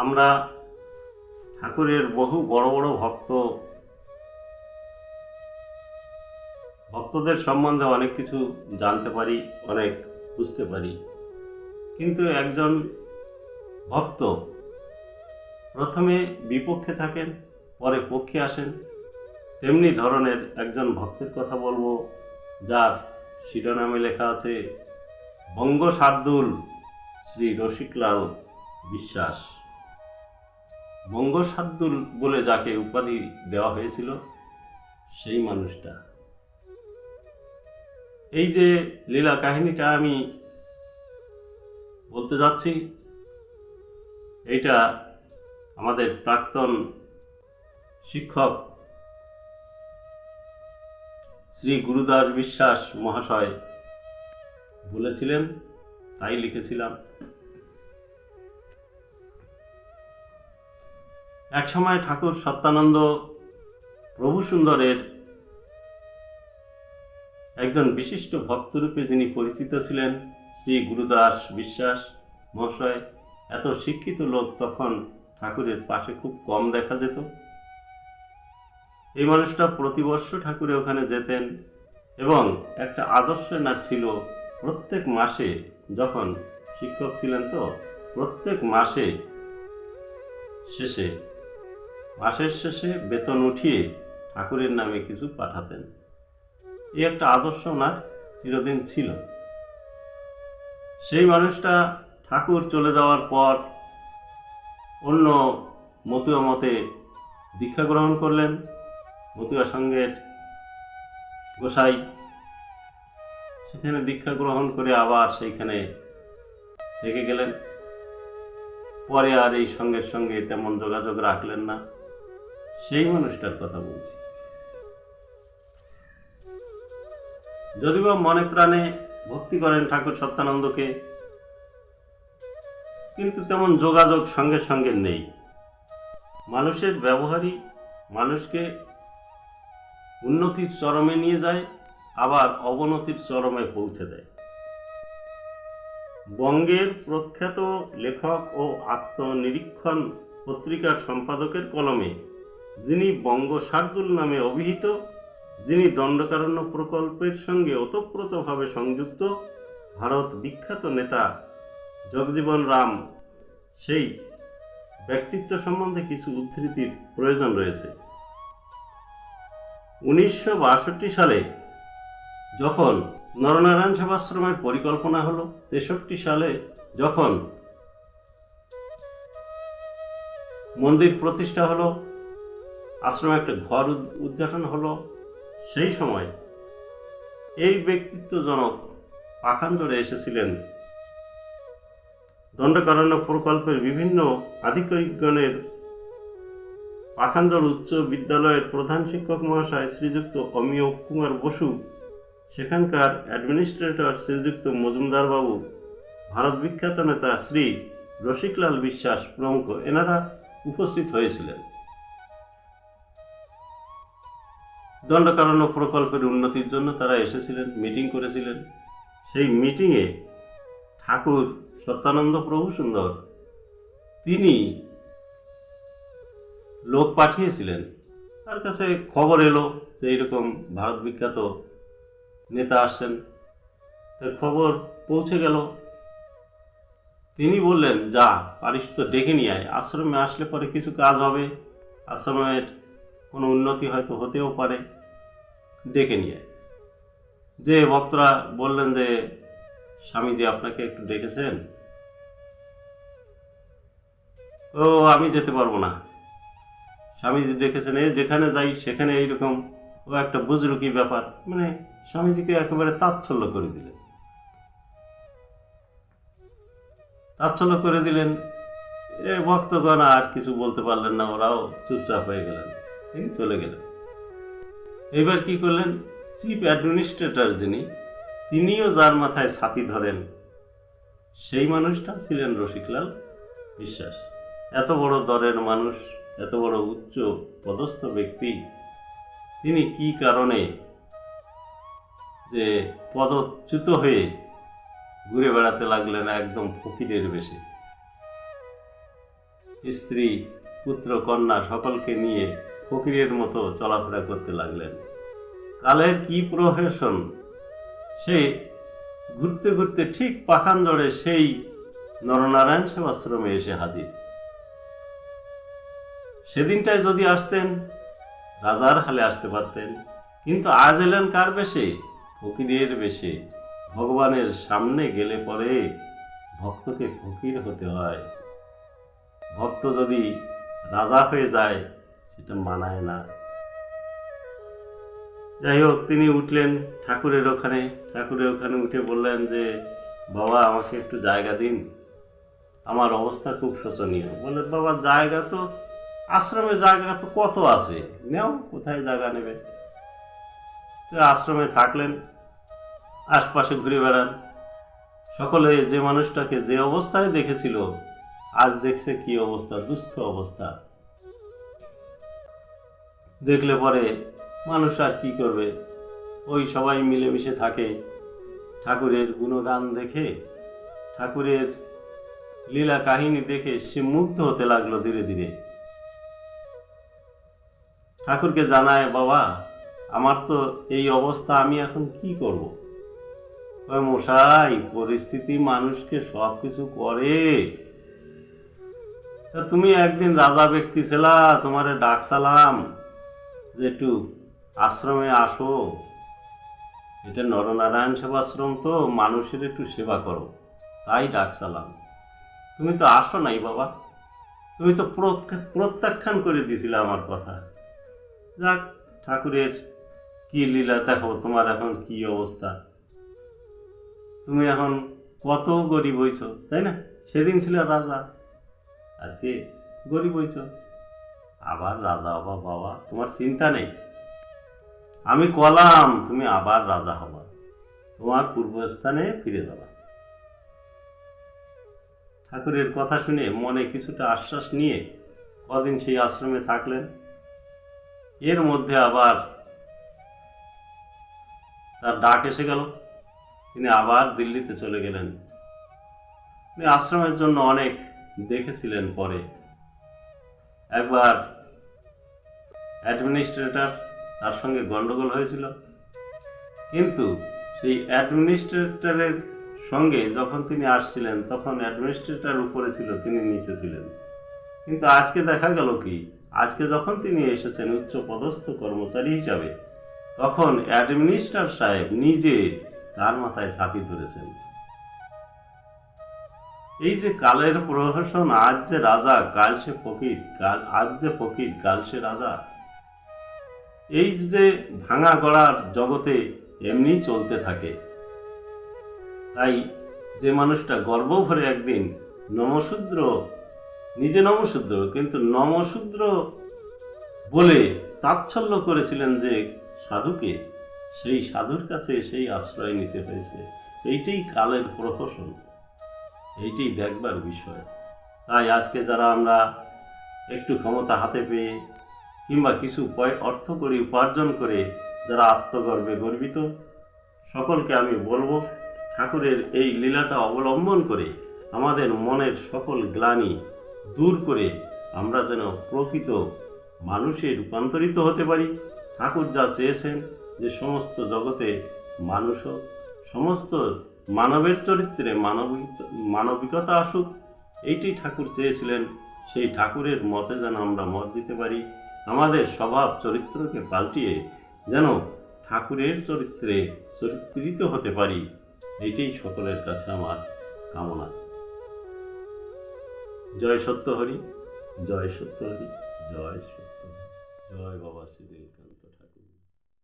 আমরা ঠাকুরের বহু বড় বড় ভক্ত, ভক্তদের সম্বন্ধে অনেক কিছু জানতে পারি, অনেক বুঝতে পারি। কিন্তু একজন ভক্ত প্রথমে বিপক্ষে থাকেন, পরে পক্ষে আসেন। তেমনি ধরনের একজন ভক্তের কথা বলব, যার শিরোনামে লেখা আছে, বঙ্গ শার্দুল শ্রী রসিকলাল বিশ্বাস। বঙ্গ শার্দুল বলে যাকে উপাধি দেওয়া হয়েছিল, সেই মানুষটা। এই যে লীলা কাহিনীটা আমি বলতে যাচ্ছি, এইটা আমাদের প্রাক্তন শিক্ষক শ্রী গুরুদাস বিশ্বাস মহাশয় বলেছিলেন, তাই লিখেছিলাম। একসময় ঠাকুর সত্যানন্দ প্রভু সুন্দরের একজন বিশিষ্ট ভক্তরূপে যিনি পরিচিত ছিলেন, শ্রী গুরুদাস বিশ্বাস মহাশয়, এত শিক্ষিত লোক তখন ঠাকুরের পাশে খুব কম দেখা যেত। এই মানুষটা প্রতি বর্ষ ঠাকুরে ওখানে যেতেন এবং একটা আদর্শ নাট ছিল প্রত্যেক মাসে যখন শিক্ষক ছিলেন তো, প্রত্যেক মাসে শেষে মাসের শেষে বেতন উঠিয়ে ঠাকুরের নামে কিছু পাঠাতেন। এই একটা আদর্শ ওনার চিরদিন ছিল। সেই মানুষটা ঠাকুর চলে যাওয়ার পর অন্য মতুয়া মতে দীক্ষা গ্রহণ করলেন। মতুয়া সঙ্গের গোসাই সেখানে দীক্ষা গ্রহণ করে আবার সেইখানে থেকে গেলেন। পরে আর এই সঙ্গের সঙ্গে তেমন যোগাযোগ রাখলেন না। সেই মানুষটার কথা বলছি। যদিও বা মনে প্রাণে ভক্তি করেন ঠাকুর সত্যানন্দকে, কিন্তু তেমন যোগাযোগ সঙ্গে সঙ্গে নেই। মানুষের ব্যবহারই মানুষকে উন্নতির চরমে নিয়ে যায়, আবার অবনতির চরমে পৌঁছে দেয়। বঙ্গের প্রখ্যাত লেখক ও আত্মনিরীক্ষণ পত্রিকার সম্পাদকের কলমে যিনি বঙ্গ শার্দুল নামে অভিহিত, যিনি দণ্ডকারণ্য প্রকল্পের সঙ্গে ওতপ্রোতভাবে সংযুক্ত, ভারত বিখ্যাত নেতা জগজীবন রাম, সেই ব্যক্তিত্ব সম্বন্ধে কিছু উদ্ধৃতির প্রয়োজন রয়েছে। উনিশশো বাষট্টি সালে যখন নরনারায়ণ সেবাশ্রমের পরিকল্পনা হলো, তেষট্টি সালে যখন মন্দির প্রতিষ্ঠা হলো আশ্রমে একটা ঘর উদ- উদ্ঘাটন হলো, সেই সময় এই ব্যক্তিত্বজনক পাখান্জরে এসেছিলেন। দণ্ডকারণ্য প্রকল্পের বিভিন্ন আধিকারিকগণের পাখান্জর উচ্চ বিদ্যালয়ের প্রধান শিক্ষক মহাশয় শ্রীযুক্ত অমিয় কুমার বসু, সেখানকার অ্যাডমিনিস্ট্রেটর শ্রীযুক্ত মজুমদার বাবু ভারত বিখ্যাত নেতা শ্রী রসিকলাল বিশ্বাস প্রমুখ, এনারা উপস্থিত হয়েছিলেন। দণ্ডকারণ্য প্রকল্পের উন্নতির জন্য তারা এসেছিলেন মিটিং করেছিলেন। সেই মিটিংয়ে ঠাকুর সত্যানন্দ প্রভু সুন্দর, তিনি লোক পাঠিয়েছিলেন। তার কাছে খবর এলো যে এইরকম ভারত বিখ্যাত নেতা আসছেন। তার খবর পৌঁছে গেল। তিনি বললেন, যা, পারিস তো ডেকে নিয়ে আয়। আশ্রমে আসলে পরে কিছু কাজ হবে। আশ্রমের কোনো উন্নতি হয়তো হতেও পারে। ডেকে নিয়ে যে ভক্তরা বললেন যে স্বামীজি আপনাকে একটু ডেকেছেন, ও আমি যেতে পারব না। স্বামীজি ডেকেছেন এ যেখানে যাই সেখানে এইরকম ও একটা বুজরুকি ব্যাপার মানে স্বামীজিকে একেবারে তাচ্ছল্য করে দিলেন। তাচ্ছল্য করে দিলেন, এ ভক্তগণ আর কিছু বলতে পারলেন না, ওরাও চুপচাপ হয়ে গেলেন চলে গেলেন। এবার কি করলেন? চিফ অ্যাডমিনিস্ট্রেটর যিনি, তিনিও যার মাথায় ছাতি ধরেন, সেই মানুষটা ছিলেন রসিকলাল বিশ্বাস। এত বড় দরের মানুষ, এত বড় উচ্চ পদস্থ ব্যক্তি, তিনি কি কারণে যে পদচ্যুত হয়ে ঘুরে বেড়াতে লাগলেন একদম ফকিরের বেশে? স্ত্রী, পুত্র, কন্যা সকলকে নিয়ে ফকিরের মতো চলাফেরা করতে লাগলেন। কালের কি প্রহসন? সে ঘুরতে ঘুরতে ঠিক পাখান জড়ে সেই নরনারায়ণ সেবাশ্রমে এসে হাজির। সেদিনটায় যদি আসতেন, রাজার হালে আসতে পারতেন। কিন্তু আজ এলেন কার বেশে? ফকিরের বেশে। ভগবানের সামনে গেলে পরে ভক্তকে ফকির হতে হয়। ভক্ত যদি রাজা হয়ে যায় সেটা মানায় না। যাই হোক তিনি উঠলেন ঠাকুরের ওখানে। ঠাকুরের ওখানে উঠে বললেন যে, বাবা, আমাকে একটু জায়গা দিন। আমার অবস্থা খুব শোচনীয়। বললেন, বাবা, জায়গা তো, আশ্রমের জায়গা তো কত আছে? নেও, কোথায় জায়গা নেবে? আশ্রমে থাকলেন, আশপাশে ঘুরে বেড়ান। সকলে, যে মানুষটাকে যে অবস্থায় দেখেছিল, আজ দেখছে কি অবস্থা, দুস্থ অবস্থা। দেখলে পরে মানুষ আর কি করবে? ওই সবাই মিলেমিশে থাকে। ঠাকুরের গুণগান দেখে, ঠাকুরের লীলা কাহিনী দেখে সে মুগ্ধ হতে লাগল ধীরে ধীরে। ঠাকুরকে জানায়, বাবা, আমার তো এই অবস্থা, আমি এখন কি করব? ওই মশাই, পরিস্থিতি মানুষকে সব কিছু করে। তা তুমি একদিন রাজা ব্যক্তি ছিলা, তোমারে ডাকসালাম। যে একটু আশ্রমে আসো। এটা নরনারায়ণ সেবাশ্রম তো, মানুষের একটু সেবা করো। তাই ডাকসালাম। তুমি তো আসো নাই বাবা। তুমি তো প্রত্যা- প্রত্যাখ্যান করে দিছিলে আমার কথা। যাক, ঠাকুরের কি লীলা, দেখো তোমার এখন কি অবস্থা। তুমি এখন কত গরিব হইছ, তাই না? সেদিন ছিল রাজা, আজকে গরিব হইছ। আবার রাজা হবা, বাবা, তোমার চিন্তা নেই। আমি কলাম, তুমি আবার রাজা হবা। তোমার পূর্বস্থানে ফিরে যাবা। ঠাকুরের কথা শুনে মনে কিছুটা আশ্বাস নিয়ে কদিন সেই আশ্রমে থাকলেন। এর মধ্যে আবার তার ডাক এসে গেল। তিনি আবার দিল্লিতে চলে গেলেন। তিনি আশ্রমের জন্য অনেক দেখেছিলেন পরে। একবার অ্যাডমিনিস্ট্রেটর তার সঙ্গে গন্ডগোল হয়েছিল। কিন্তু সেই অ্যাডমিনিস্ট্রেটরের সঙ্গে যখন তিনি আসছিলেন, তখন অ্যাডমিনিস্ট্রেটর উপরে ছিল, তিনি নিচে ছিলেন। কিন্তু আজকে দেখা গেল কি, আজকে যখন তিনি এসেছেন উচ্চ পদস্থ কর্মচারী হিসাবে, তখন অ্যাডমিনিস্ট্রার সাহেব নিজে তার মাথায় ছাতি ধরেছেন এই যে কালের প্রহসন, আজ যে রাজা, কাল সে ফকির কাল, আজ যে ফকির কাল সে রাজা। এই যে ভাঙা গড়ার জগতে এমনি চলতে থাকে। তাই যে মানুষটা গর্ব ভরে একদিন নমশূদ্র, নিজে নমশূদ্র, কিন্তু নমশূদ্র বলে তাচ্ছল্য করেছিলেন যে সাধুকে, সেই সাধুর কাছে সেই আশ্রয় নিতে হয়েছে। এইটাই কালের প্রহসন। এইটাই দেখবার বিষয়। তাই আজকে যারা আমরা একটু ক্ষমতা হাতে পেয়ে কিংবা কিছু পয়, অর্থ করে, উপার্জন করে যারা আত্মগর্বে গর্বিত, সকলকে আমি বলব, ঠাকুরের এই লীলাটা অবলম্বন করে আমাদের মনের সকল গ্লানি দূর করে আমরা যেন প্রকৃত মানুষে রূপান্তরিত হতে পারি। ঠাকুর যা চেয়েছেন যে সমস্ত জগতে মানুষ সমস্ত মানবের চরিত্রে মানবিক মানবিকতা আসুক এইটি ঠাকুর চেয়েছিলেন। সেই ঠাকুরের মতে যেন আমরা মত দিতে পারি, আমাদের স্বভাব চরিত্রকে পাল্টিয়ে যেন ঠাকুরের চরিত্রে চরিত্রিত হতে পারি, এইটাই সকলের কাছে আমার কামনা। জয় সত্য হরি, জয় সত্য হরি, জয় সত্য জয় বাবা শ্রী।